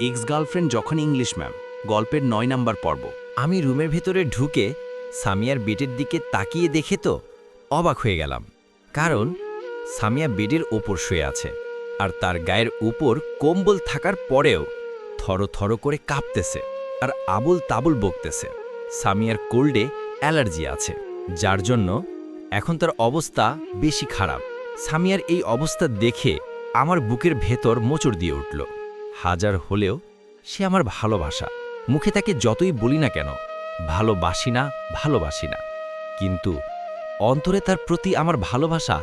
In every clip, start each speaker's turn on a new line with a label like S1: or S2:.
S1: X girlfriend যখন English ma'am গল্পের নয় নাম্বার পর্ব।
S2: আমি রুমের ভেতরে ঢুকে সামিয়ার বেডের দিকে তাকিয়ে দেখে তো অবাক হয়ে গেলাম। কারণ সামিয়া বেডের ওপর শুয়ে আছে আর তার গায়ের উপর কম্বল থাকার পরেও থরো করে কাঁপতেছে আর আবুল তাবুল বকতেছে। সামিয়ার কোল্ডে অ্যালার্জি আছে, যার জন্য এখন তার অবস্থা বেশি খারাপ। সামিয়ার এই অবস্থা দেখে আমার বুকের ভেতর মোচড় দিয়ে উঠল। হাজার হলেও সে আমার ভালোবাসা। মুখে তাকে যতই বলি না কেন, ভালোবাসি না ভালোবাসি না। কিন্তু অন্তরে তার প্রতি আমার ভালোবাসা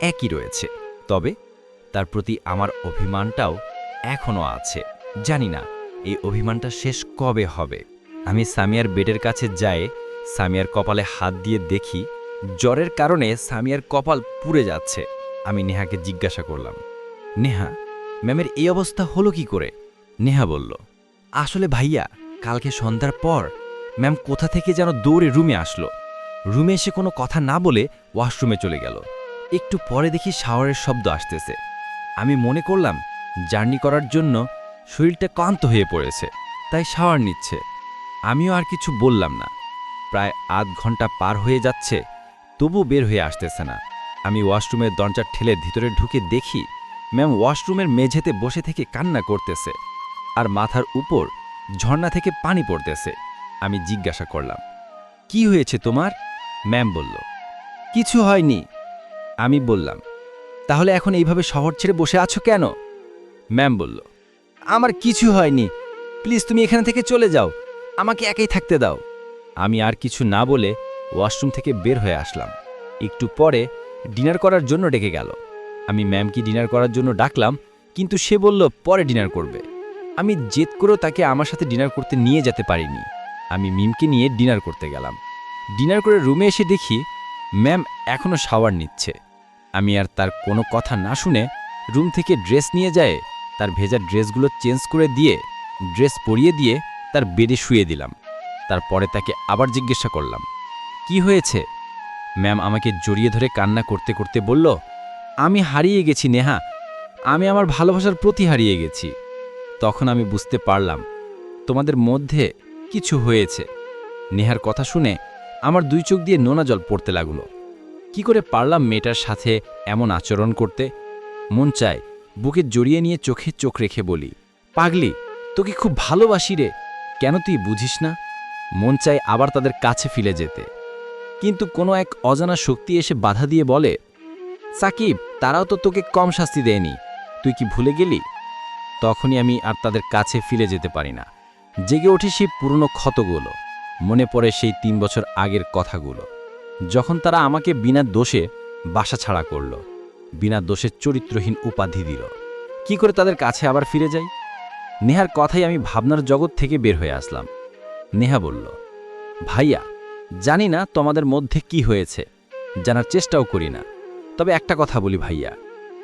S2: একই রয়েছে। তবে তার প্রতি আমার অভিমানটাও এখনও আছে। জানি না এই অভিমানটা শেষ কবে হবে। আমি সামিয়ার বেডের কাছে যাই, সামিয়ার কপালে হাত দিয়ে দেখি, জ্বরের কারণে সামিয়ার কপাল পুড়ে যাচ্ছে। আমি নেহাকে জিজ্ঞাসা করলাম, নেহা ম্যামের এই অবস্থা হলো কি করে? নেহা বলল, আসলে ভাইয়া, কালকে সন্ধ্যার পর ম্যাম কোথা থেকে যেন দৌড়ে রুমে আসলো। রুমে এসে কোনো কথা না বলে ওয়াশরুমে চলে গেল। একটু পরে দেখি শাওয়ারের শব্দ আসতেছে। আমি মনে করলাম, জার্নি করার জন্য শরীরটা ক্লান্ত হয়ে পড়েছে, তাই শাওয়ার নিচ্ছে। আমিও আর কিছু বললাম না। প্রায় আধ ঘণ্টা পার হয়ে যাচ্ছে তবু বের হয়ে আসতেছে না। আমি ওয়াশরুমের দরজা ঠেলে ভিতরে ঢুকে দেখি ম্যাম ওয়াশরুমের মেঝেতে বসে থেকে কান্না করতেছে আর মাথার উপর ঝর্ণা থেকে পানি পড়তেছে। আমি জিজ্ঞাসা করলাম, কি হয়েছে তোমার? ম্যাম বলল, কিছু হয়নি। আমি বললাম, তাহলে এখন এইভাবে শহর ছেড়ে বসে আছো কেন? ম্যাম বলল, আমার কিছু হয়নি। প্লিজ তুমি এখানে থেকে চলে যাও। আমাকে একাই থাকতে দাও। আমি আর কিছু না বলে ওয়াশরুম থেকে বের হয়ে আসলাম। একটু পরে ডিনার করার জন্য ডেকে গেল। আমি ম্যামকে ডিনার করার জন্য ডাকলাম, কিন্তু সে বলল, পরে ডিনার করবে। আমি জেদ করেও তাকে আমার সাথে ডিনার করতে নিয়ে যেতে পারিনি। আমি মিমকে নিয়ে ডিনার করতে গেলাম। ডিনার করে রুমে এসে দেখি, ম্যাম এখনও শাওয়ার নিচ্ছে। আমি আর তার কোনো কথা না শুনে রুম থেকে ড্রেস নিয়ে যায়, তার ভেজা ড্রেসগুলো চেঞ্জ করে দিয়ে, ড্রেস পরিয়ে দিয়ে তার বেডে শুয়ে দিলাম। তারপরে তাকে আবার জিজ্ঞাসা করলাম, কি হয়েছে? ম্যাম আমাকে জড়িয়ে ধরে কান্না করতে করতে বলল আমি হারিয়ে গেছি, নেহা। আমি আমার ভালোবাসার প্রতি হারিয়ে গেছি। তখন আমি বুঝতে পারলাম, তোমাদের মধ্যে কিছু হয়েছে। নেহার কথা শুনে আমার দুই চোখ দিয়ে নোনা জল পড়তে লাগল। কি করে পারলাম মেয়েটার সাথে এমন আচরণ করতে? মন চায় বুকে জড়িয়ে নিয়ে চোখে চোখ রেখে বলি, পাগলি, তোকে খুব ভালোবাসি রে। কেন তুই বুঝিস না? মন চায় আবার তাদের কাছে ফিরে যেতে। কিন্তু কোনো এক অজানা শক্তি এসে বাধা দিয়ে বলে সাকিব, তারাও তো তোকে কম শাস্তি দেয়নি। তুই কি ভুলে গেলি? তখনই আমি আর তাদের কাছে ফিরে যেতে পারি না। জেগে ওঠে সেই পুরনো ক্ষতগুলো। মনে পড়ে সেই তিন বছর আগের কথাগুলো। যখন তারা আমাকে বিনা দোষে বাসা ছাড়া করল, বিনা দোষে চরিত্রহীন উপাধি দিল। কি করে তাদের কাছে আবার ফিরে যাই? নেহার কথাই আমি ভাবনার জগৎ থেকে বের হয়ে আসলাম। নেহা বলল, ভাইয়া, জানি না তোমাদের মধ্যে কি হয়েছে। জানার চেষ্টাও করি না। তবে একটা কথা বলি ভাইয়া,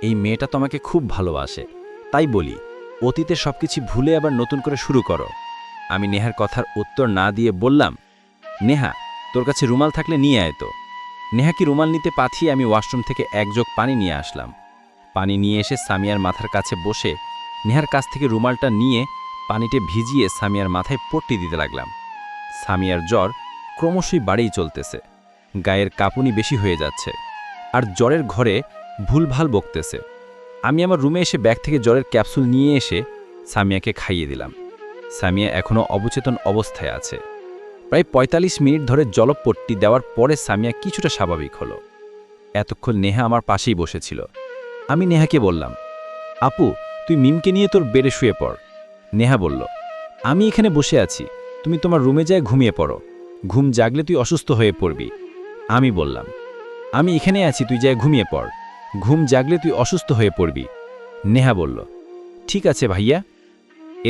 S2: এই মেয়েটা তোমাকে খুব ভালোবাসে। তাই বলি, অতীতে সবকিছু ভুলে আবার নতুন করে শুরু করো। আমি নেহার কথার উত্তর না দিয়ে বললাম, নেহা, তোর কাছে রুমাল থাকলে নিয়ে আয় তো। নেহা কি রুমাল নিতে পাঠিয়ে আমি ওয়াশরুম থেকে এক জগ পানি নিয়ে আসলাম। পানি নিয়ে এসে সামিয়ার মাথার কাছে বসে নেহার কাছ থেকে রুমালটা নিয়ে পানিতে ভিজিয়ে সামিয়ার মাথায় পট্টি দিতে লাগলাম। সামিয়ার জ্বর ক্রমশই বাড়েই চলতেছে। গায়ের কাঁপুনি বেশি হয়ে যাচ্ছে। আর জ্বরের ঘরে ভুলভাল বকতেছে। আমি আমার রুমে এসে ব্যাগ থেকে জ্বরের ক্যাপসুল নিয়ে এসে সামিয়াকে খাইয়ে দিলাম। সামিয়া এখনও অবচেতন অবস্থায় আছে। প্রায় ৪৫ মিনিট ধরে জলপট্টি দেওয়ার পরে সামিয়া কিছুটা স্বাভাবিক হলো। এতক্ষণ নেহা আমার পাশেই বসেছিল। আমি নেহাকে বললাম, আপু, তুই মিমকে নিয়ে তোর বেডে শুয়ে পড়। নেহা বলল, আমি এখানে বসে আছি। তুমি তোমার রুমে যায় ঘুমিয়ে পড়ো। ঘুম জাগলে তুই অসুস্থ হয়ে পড়বি। আমি বললাম আমি এখানে আছি, তুই যায় ঘুমিয়ে পড়। ঘুম জাগলে তুই অসুস্থ হয়ে পড়বি। নেহা বলল, ঠিক আছে ভাইয়া।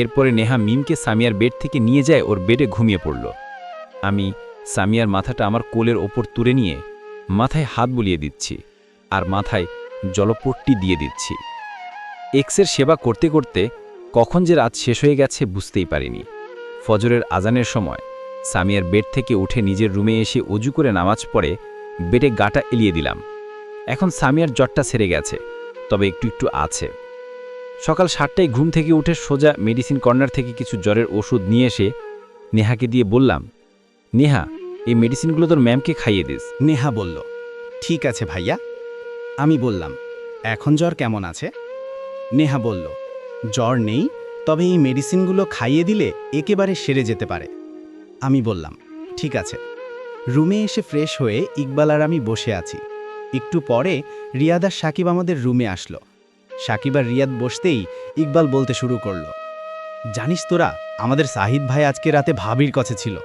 S2: এরপরে নেহা মিমকে সামিয়ার বেড থেকে নিয়ে যায়, ওর বেডে ঘুমিয়ে পড়ল। আমি সামিয়ার মাথাটা আমার কোলের ওপর তুলে নিয়ে মাথায় হাত বুলিয়ে দিচ্ছি আর মাথায় জলপট্টি দিয়ে দিচ্ছি। এক্সের সেবা করতে করতে কখন যে রাত শেষ হয়ে গেছে বুঝতেই পারিনি। ফজরের আজানের সময় সামিয়ার বেড থেকে উঠে নিজের রুমে এসে অজু করে নামাজ পড়ে বেডে গাটা এলিয়ে দিলাম। এখন সামিয়ার জ্বরটা সেরে গেছে, তবে একটু একটু আছে।
S3: সকাল সাতটায় ঘুম থেকে উঠে সোজা মেডিসিন কর্নার থেকে কিছু জ্বরের ওষুধ নিয়ে এসে নেহাকে দিয়ে বললাম, নেহা, এই মেডিসিনগুলো তোর ম্যামকে খাইয়ে দিস।
S4: নেহা বলল, ঠিক আছে ভাইয়া। আমি বললাম, এখন জ্বর কেমন আছে? নেহা বলল, জ্বর নেই, তবে এই মেডিসিনগুলো খাইয়ে দিলে একেবারে সেরে যেতে পারে। আমি বললাম, ঠিক আছে। রুমে এসে ফ্রেশ হয়ে ইকবাল আর আমি বসে আছি। একটু পরে রিয়াদ আর সাকিব আমাদের রুমে আসলো। সাকিব আর রিয়াদ বসতেই ইকবাল বলতে শুরু করল, জানিস তোরা, আমাদের সাহিদ ভাই আজকে রাতে ভাবির কাছে ছিল।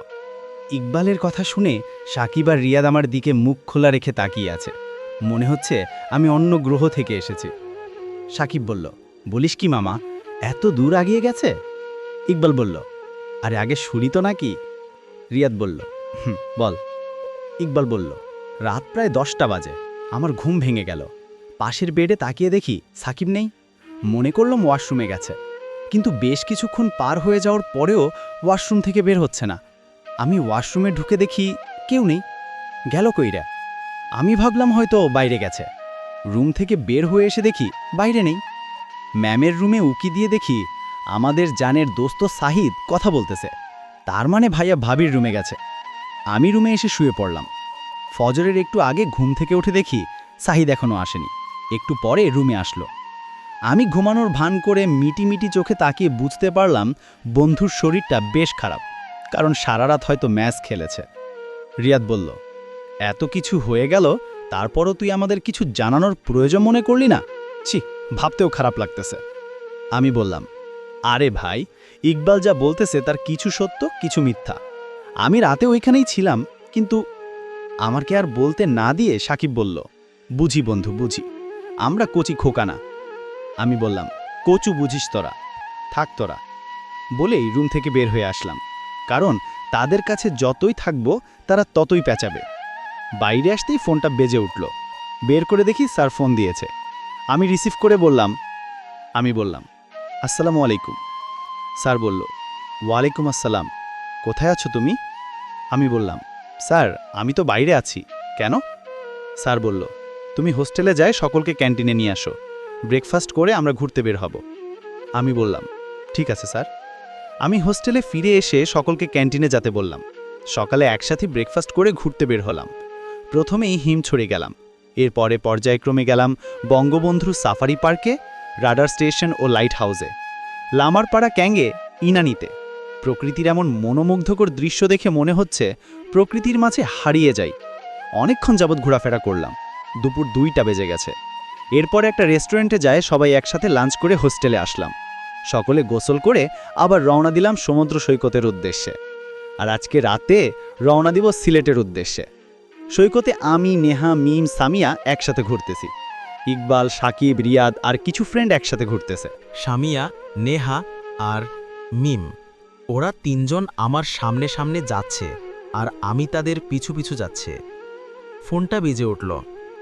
S4: ইকবালের কথা শুনে সাকিব আর রিয়াদ আমার দিকে মুখ খোলা রেখে তাকিয়ে আছে। মনে হচ্ছে আমি অন্য গ্রহ থেকে এসেছি। সাকিব বলল, বলিস কি মামা, এত দূর আগিয়ে গেছে? ইকবাল বলল, আরে আগে শুনি তো নাকি? রিয়াদ বলল হুম, বল। ইকবাল বলল, রাত প্রায় দশটা বাজে, আমার ঘুম ভেঙে গেল। পাশের বেডে তাকিয়ে দেখি সাকিব নেই। মনে করলাম ওয়াশরুমে গেছে। কিন্তু বেশ কিছুক্ষণ পার হয়ে যাওয়ার পরেও ওয়াশরুম থেকে বের হচ্ছে না। আমি ওয়াশরুমে ঢুকে দেখি কেউ নেই। গেল কইরা আমি ভাবলাম হয়তো বাইরে গেছে। রুম থেকে বের হয়ে এসে দেখি বাইরে নেই। ম্যামের রুমে উকি দিয়ে দেখি আমাদের জানের দোস্ত সাহিদ কথা বলতেছে। তার মানে ভাইয়া ভাবির রুমে গেছে। আমি রুমে এসে শুয়ে পড়লাম। ফজরের একটু আগে ঘুম থেকে উঠে দেখি সাহিদ এখনও আসেনি। একটু পরে রুমে আসলো। আমি ঘুমানোর ভান করে মিটি মিটি চোখে তাকিয়ে বুঝতে পারলাম বন্ধুর শরীরটা বেশ খারাপ, কারণ সারা রাত হয়তো ম্যাচ খেলেছে। রিয়াদ বলল, এত কিছু হয়ে গেল, তারপরও তুই আমাদের কিছু জানানোর প্রয়োজন মনে করলি না? ছি, ভাবতেও খারাপ লাগতেছে। আমি বললাম, আরে ভাই, ইকবাল যা বলতেছে তার কিছু সত্য, কিছু মিথ্যা। আমি রাতে ওইখানেই ছিলাম, কিন্তু আমাকে আর বলতে না দিয়ে সাকিব বলল, বুঝি বন্ধু, বুঝি। আমরা কচি খোকানা আমি বললাম, কচু বুঝিস তোরা, থাক তোরা। বলেই রুম থেকে বের হয়ে আসলাম, কারণ তাদের কাছে যতই থাকব, তারা ততই পেঁচাবে। বাইরে আসতেই ফোনটা বেজে উঠল। বের করে দেখি স্যার ফোন দিয়েছে। আমি রিসিভ করে বললাম, আমি বললাম, আসসালামু আলাইকুম। স্যার বলল, ওয়ালাইকুম আসসালাম। কোথায় আছো তুমি? আমি বললাম, স্যার, আমি তো বাইরে আছি। কেন? স্যার বলল, তুমি হোস্টেলে যায় সকলকে ক্যান্টিনে নিয়ে আসো। ব্রেকফাস্ট করে আমরা ঘুরতে বের হব। আমি বললাম, ঠিক আছে, স্যার। আমি হোস্টেলে ফিরে এসে সকলকে ক্যান্টিনে যেতে বললাম। সকালে একসাথে ব্রেকফাস্ট করে ঘুরতে বের হলাম। প্রথমেই হিমছড়ি গেলাম। এরপরে পর্যায়ক্রমে গেলাম বঙ্গবন্ধু সাফারি পার্কে, রাডার স্টেশন ও লাইট হাউসে লামারপাড়া ক্যাঙ্গে ইনানিতে। প্রকৃতির এমন মনোমুগ্ধকর দৃশ্য দেখে মনে হচ্ছে প্রকৃতির মাঝে হারিয়ে যাই। অনেকক্ষণ যাবৎ ঘোরাফেরা করলাম। দুপুর দুইটা বেজে গেছে। এরপর একটা রেস্টুরেন্টে যায়, সবাই একসাথে লাঞ্চ করে হোস্টেলে আসলাম। সকলে গোসল করে আবার রওনা দিলাম সমুদ্র সৈকতের উদ্দেশ্যে। আর আজকে রাতে রওনা দিব সিলেটের উদ্দেশ্যে। সৈকতে আমি, নেহা, মিম, সামিয়া একসাথে ঘুরতেছি। ইকবাল, সাকিব, রিয়াদ আর কিছু ফ্রেন্ড একসাথে ঘুরতেছে।
S1: সামিয়া, নেহা আর মিম। ওরা তিনজন আমার সামনে সামনে যাচ্ছে আর আমি তাদের পিছু পিছু যাচ্ছে। ফোনটা বেজে উঠল।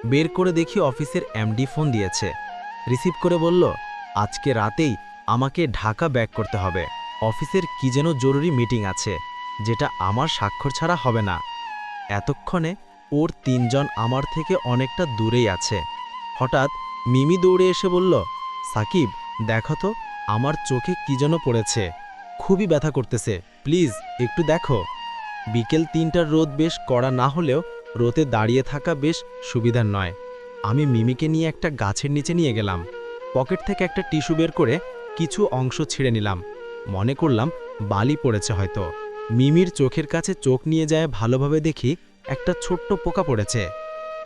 S1: বের করে দেখি অফিসের এমডি ফোন দিয়েছে। রিসিভ করে বলল, আজকে রাতেই আমাকে ঢাকা ব্যাক করতে হবে। অফিসের কি যেন জরুরি মিটিং আছে, যেটা আমার স্বাক্ষর ছাড়া হবে না। এতক্ষণে ওর তিনজন আমার থেকে অনেকটা দূরেই আছে। হঠাৎ মিমি দৌড়ে এসে বলল, সাকিব, দেখো তো, আমার চোখে কি যেন পড়েছে। খুবই ব্যথা করতেছে। প্লিজ, একটু দেখো। বিকেল তিনটার রোদ বেশ কড়া না হলেও রোদে দাঁড়িয়ে থাকা বেশ সুবিধার নয়। আমি মিমিকে নিয়ে একটা গাছের নিচে নিয়ে গেলাম। পকেট থেকে একটা টিস্যু বের করে কিছু অংশ ছিঁড়ে নিলাম। মনে করলাম বালি পড়েছে হয়তো। মিমির চোখের কাছে চোখ নিয়ে যায় ভালোভাবে দেখি একটা ছোট্ট পোকা পড়েছে।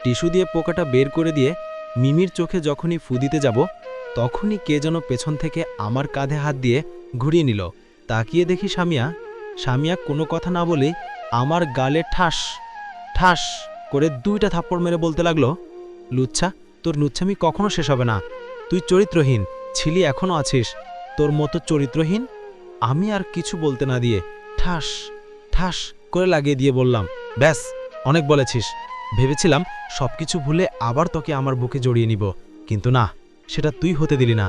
S1: টিস্যু দিয়ে পোকাটা বের করে দিয়ে মিমির চোখে যখনই ফুদিতে যাব, তখনই কে যেন পেছন থেকে আমার কাঁধে হাত দিয়ে ঘুরিয়ে নিল। তাকিয়ে দেখি সামিয়া সামিয়া কোনো কথা না বলে আমার গালে ঠাস ঠাস করে দুইটা থাপ্পড় মেরে বলতে লাগল, লুচ্ছা, তোর লুচ্ছামি কখনো শেষ হবে না। তুই চরিত্রহীন, ছিলি এখনও আছিস। তোর মতো চরিত্রহীন আমি আর কিছু বলতে না দিয়ে ঠাস ঠাস করে লাগিয়ে দিয়ে বললাম, ব্যাস, অনেক বলেছিস। ভেবেছিলাম সব কিছু ভুলে আবার তোকে আমার বুকে জড়িয়ে নিব। কিন্তু না, সেটা তুই হতে দিলি না।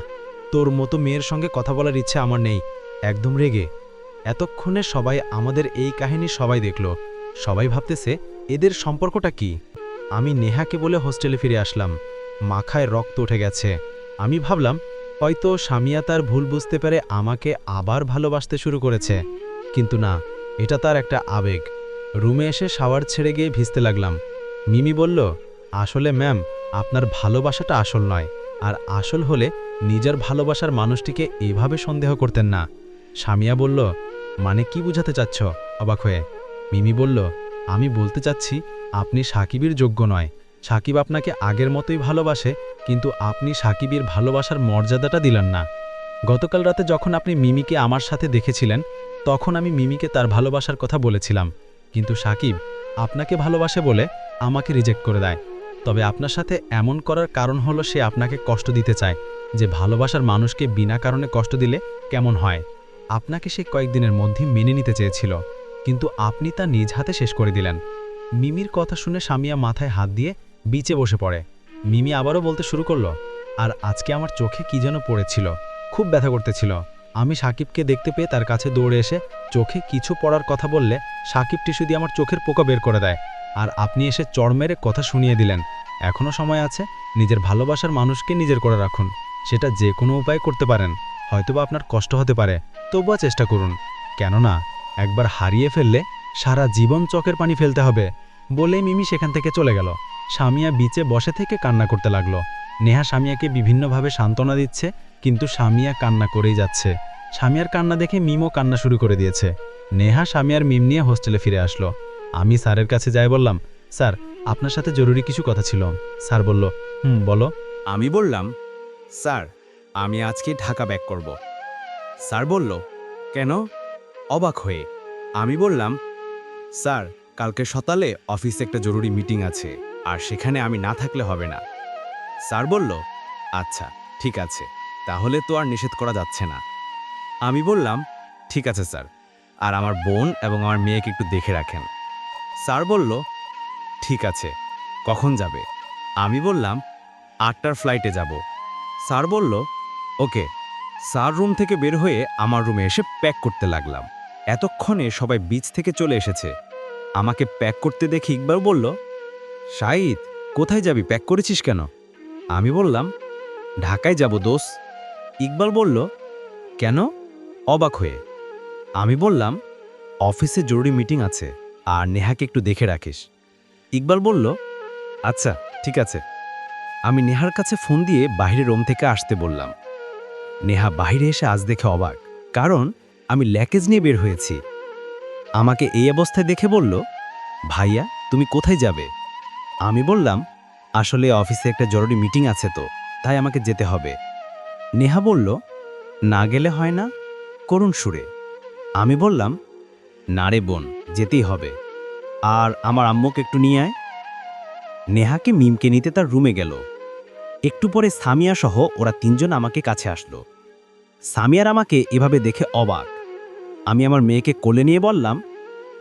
S1: তোর মতো মেয়ের সঙ্গে কথা বলার ইচ্ছে আমার নেই। একদম রেগে। এতক্ষণে সবাই আমাদের এই কাহিনী সবাই দেখল। সবাই ভাবতেছে, এদের সম্পর্কটা কি? আমি নেহাকে বলে হোস্টেলে ফিরে আসলাম। মাখায় রক্ত উঠে গেছে। আমি ভাবলাম, হয়তো স্বামীয়া তার ভুল বুঝতে পেরে আমাকে আবার ভালোবাসতে শুরু করেছে। কিন্তু না, এটা তার একটা আবেগ। রুমে এসে শাওয়ার ছেড়ে গিয়ে ভিজতে লাগলাম। মিমি বলল, আসলে ম্যাম, আপনার ভালোবাসাটা আসল নয়। আর আসল হলে নিজের ভালোবাসার মানুষটিকে এভাবে সন্দেহ করতেন না। স্বামীয়া বলল মানে কি বুঝাতে চাচ্ছ? অবাক হয়ে মিমি বলল, আমি বলতে চাচ্ছি, আপনি সাকিবের যোগ্য নয়। সাকিব আপনাকে আগের মতোই ভালোবাসে, কিন্তু আপনি সাকিবের ভালোবাসার মর্যাদাটা দিলেন না। গতকাল রাতে যখন আপনি মিমিকে আমার সাথে দেখেছিলেন, তখন আমি মিমিকে তার ভালোবাসার কথা বলেছিলাম। কিন্তু সাকিব আপনাকে ভালোবাসে বলে আমাকে রিজেক্ট করে দেয়। তবে আপনার সাথে এমন করার কারণ হলো সে আপনাকে কষ্ট দিতে চায়। যে ভালোবাসার মানুষকে বিনা কারণে কষ্ট দিলে কেমন হয়? আপনাকে সে কয়েকদিনের মধ্যেই মেনে নিতে চেয়েছিল, কিন্তু আপনি তা নিজ হাতে শেষ করে দিলেন। মিমির কথা শুনে স্বামীয়া মাথায় হাত দিয়ে বিচে বসে পড়ে। মিমি আবারও বলতে শুরু করল, আর আজকে আমার চোখে কি যেন পড়েছিল? খুব ব্যথা করতেছিল। আমি সাকিবকে দেখতে পেয়ে তার কাছে দৌড়ে এসে চোখে কিছু পড়ার কথা বললে সাকিব টিস্যু দিয়ে আমার চোখের পোকা বের করে দেয়। আর আপনি এসে চড় মেরে কথা শুনিয়ে দিলেন। এখনও সময় আছে, নিজের ভালোবাসার মানুষকে নিজের করে রাখুন। সেটা যে কোনো উপায় করতে পারেন। হয়তোবা আপনার কষ্ট হতে পারে। তবুও চেষ্টা করুন। কেননা, একবার হারিয়ে ফেললে সারা জীবন চকের পানি ফেলতে হবে বলেই মিমি সেখান থেকে চলে গেল। স্বামিয়া বিচে বসে থেকে কান্না করতে লাগল। নেহা স্বামিয়াকে বিভিন্নভাবে সান্ত্বনা দিচ্ছে, কিন্তু স্বামিয়া কান্না করেই যাচ্ছে। স্বামিয়ার কান্না দেখে মিমও কান্না শুরু করে দিয়েছে। নেহা স্বামিয়ার মিম নিয়ে হোস্টেলে ফিরে আসলো। আমি স্যারের কাছে যাই বললাম, স্যার, আপনার সাথে জরুরি কিছু কথা ছিল। স্যার বলল, হুম, বলো।
S4: আমি বললাম, স্যার, আমি আজকে ঢাকা ব্যাক করব। স্যার বলল, কেন? অবাক হয়ে, আমি বললাম, স্যার, কালকে সকালে অফিসে একটা জরুরি মিটিং আছে, আর সেখানে আমি না থাকলে হবে না। স্যার বলল আচ্ছা ঠিক আছে, তাহলে তো আর নিষেধ করা যাচ্ছে না। আমি বললাম, ঠিক আছে, স্যার, আর আমার বোন এবং আমার মেয়েকে একটু দেখে রাখেন। স্যার বলল, ঠিক আছে, কখন যাবে? আমি বললাম, আটটার ফ্লাইটে যাব। স্যার বলল, ওকে। স্যার রুম থেকে বের হয়ে আমার রুমে এসে প্যাক করতে লাগলাম। এতক্ষণে সবাই বিচ থেকে চলে এসেছে। আমাকে প্যাক করতে দেখে ইকবার বলল শাহিদ কোথায় যাবি? প্যাক করেছিস কেন? আমি বললাম, ঢাকায় যাব দোষ ইকবাল বলল, কেন? অবাক হয়ে। আমি বললাম, অফিসে জরুরি মিটিং আছে, আর নেহাকে একটু দেখে রাখিস। ইকবাল বলল আচ্ছা ঠিক আছে। আমি নেহার কাছে ফোন দিয়ে বাইরে রুম থেকে আসতে বললাম। নেহা বাইরে এসে আজ দেখে অবাক। কারণ, আমি ল্যাকেজ নিয়ে বের হয়েছি। আমাকে এই অবস্থায় দেখে বলল, ভাইয়া, তুমি কোথায় যাবে? আমি বললাম, আসলে অফিসে একটা জরুরি মিটিং আছে তো, তাই আমাকে যেতে হবে। নেহা বলল, না গেলে হয় না, করুণ সুরে। আমি বললাম, না রে বোন, যেতেই হবে। আর আমার আম্মুকে একটু নিয়ে আয়। নেহাকে মিমকে নিতে তার রুমে গেল। একটু পরে সামিয়া সহ ওরা তিনজন আমাকে কাছে আসলো। সামিয়ার আমাকে এভাবে দেখে অবাক। আমি আমার মেয়েকে কোলে নিয়ে বললাম,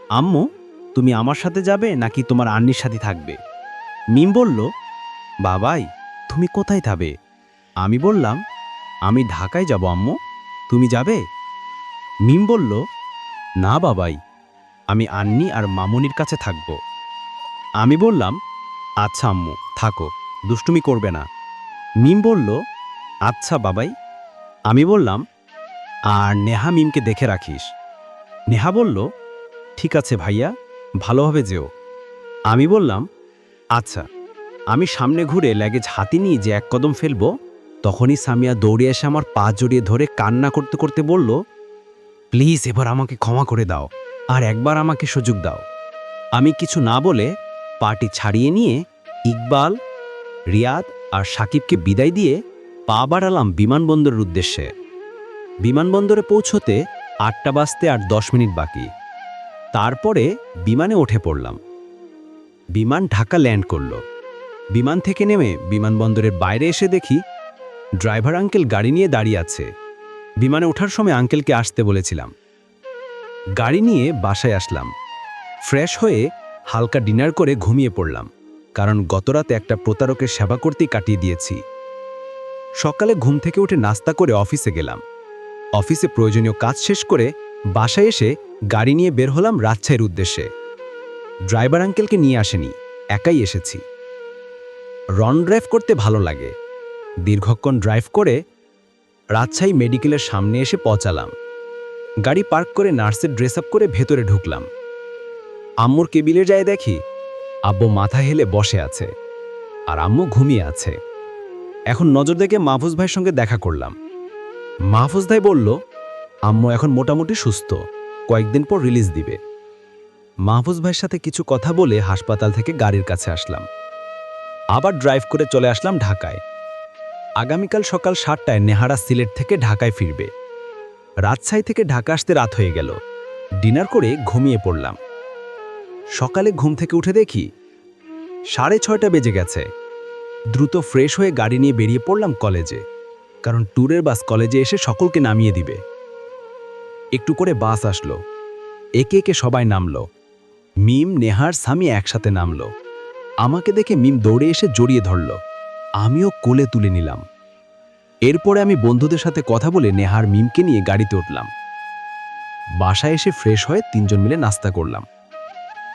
S4: আম্মু, তুমি আমার সাথে যাবে নাকি তোমার আন্নির সাথে থাকবে? মিম বলল, বাবাই, তুমি কোথায় থাকবে আমি বললাম, আমি ঢাকায় যাব, আম্মু। তুমি যাবে? মিম বলল, না বাবাই, আমি আন্নি আর মামুনির কাছে থাকব। আমি বললাম আচ্ছা আম্মু, থাকো, দুষ্টুমি করবে না। মিম বলল আচ্ছা বাবাই। আমি বললাম, আর নেহা মিমকে দেখে রাখিস। নেহা বলল, ঠিক আছে ভাইয়া ভালোভাবে যেও। আমি বললাম আচ্ছা আমি সামনে ঘুরে ল্যাগেজ হাতি নিয়ে যে এক কদম ফেলব, তখনই সামিয়া দৌড়ে এসে আমার পা জড়িয়ে ধরে কান্না করতে করতে বলল, প্লিজ এবার আমাকে ক্ষমা করে দাও, আর একবার আমাকে সুযোগ দাও। আমি কিছু না বলে পাটি ছাড়িয়ে নিয়ে ইকবাল, রিয়াদ আর সাকিবকে বিদায় দিয়ে পা বাড়ালাম বিমানবন্দরের উদ্দেশ্যে। বিমানবন্দরে পৌঁছতে আটটা বাজতে আর দশ মিনিট বাকি। তারপরে বিমানে উঠে পড়লাম। বিমান ঢাকা ল্যান্ড করল। বিমান থেকে নেমে বিমানবন্দরের বাইরে এসে দেখি ড্রাইভার আঙ্কেল গাড়ি নিয়ে দাঁড়িয়ে আছে। বিমানে ওঠার সময় আঙ্কেলকে আসতে বলেছিলাম। গাড়ি নিয়ে বাসায় আসলাম। ফ্রেশ হয়ে হালকা ডিনার করে ঘুমিয়ে পড়লাম। কারণ গতরাতে একটা প্রতারকের সেবা করতেই কাটিয়ে দিয়েছি। সকালে ঘুম থেকে উঠে নাস্তা করে অফিসে গেলাম। অফিসে প্রয়োজনীয় কাজ শেষ করে বাসায় এসে গাড়ি নিয়ে বের হলাম রাজশাহীর উদ্দেশ্যে। ড্রাইভার আঙ্কেলকে নিয়ে আসেনি, একাই এসেছি। রন ড্রাইভ করতে ভালো লাগে। দীর্ঘক্ষণ ড্রাইভ করে রাজশাহী মেডিকেলের সামনে এসে পৌঁছালাম। গাড়ি পার্ক করে নার্সের ড্রেস আপ করে ভেতরে ঢুকলাম। আম্মুর কেবিলে যায় দেখি আব্বু মাথা হেলে বসে আছে, আর আম্মু ঘুমিয়ে আছে। এখন নজর দেখে মাহফুজ ভাইয়ের সঙ্গে দেখা করলাম। মাহফুজ ভাই বলল, আম্মু এখন মোটামুটি সুস্থ, কয়েকদিন পর রিলিজ দিবে। মাহফুজ ভাইয়ের সাথে কিছু কথা বলে হাসপাতাল থেকে গাড়ির কাছে আসলাম। আবার ড্রাইভ করে চলে আসলাম ঢাকায়। আগামীকাল সকাল সাতটায় নেহারা সিলেট থেকে ঢাকায় ফিরবে। রাজশাহী থেকে ঢাকা আসতে রাত হয়ে গেল। ডিনার করে ঘুমিয়ে পড়লাম। সকালে ঘুম থেকে উঠে দেখি সাড়ে ছয়টা বেজে গেছে। দ্রুত ফ্রেশ হয়ে গাড়ি নিয়ে বেরিয়ে পড়লাম কলেজে, কারণ ট্যুরের বাস কলেজে এসে সকলকে নামিয়ে দিবে। একটু করে বাস আসলো। একে একে সবাই নামলো। মিম, নেহার স্বামী একসাথে নামলো। আমাকে দেখে মিম দৌড়ে এসে জড়িয়ে ধরল। আমিও কোলে তুলে নিলাম। এরপরে আমি বন্ধুদের সাথে কথা বলে নেহার, মিমকে নিয়ে গাড়িতে উঠলাম। বাসায় এসে ফ্রেশ হয়ে তিনজন মিলে নাস্তা করলাম।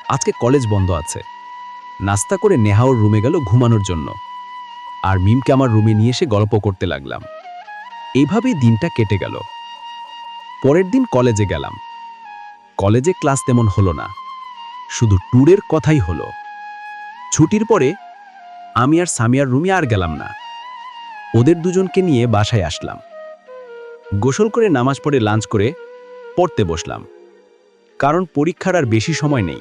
S4: আজকে কলেজ বন্ধ আছে। নাস্তা করে নেহাওর রুমে গেল ঘুমানোর জন্য। আর মিমকে আমার রুমে নিয়ে এসে গল্প করতে লাগলাম। এইভাবেই দিনটা কেটে গেল। পরের দিন কলেজে গেলাম। কলেজে ক্লাস তেমন হলো না। শুধু ট্যুরের কথাই হলো। ছুটির পরে আমি আর সামিয়ার রুমে আর গেলাম না। ওদের দুজনকে নিয়ে বাসায় আসলাম। গোসল করে নামাজ পড়ে লাঞ্চ করে পড়তে বসলাম। কারণ পরীক্ষার আর বেশি সময় নেই।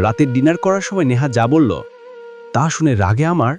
S4: রাতের ডিনার করার সময় নেহা যা বলল তা শুনে রাগে আমার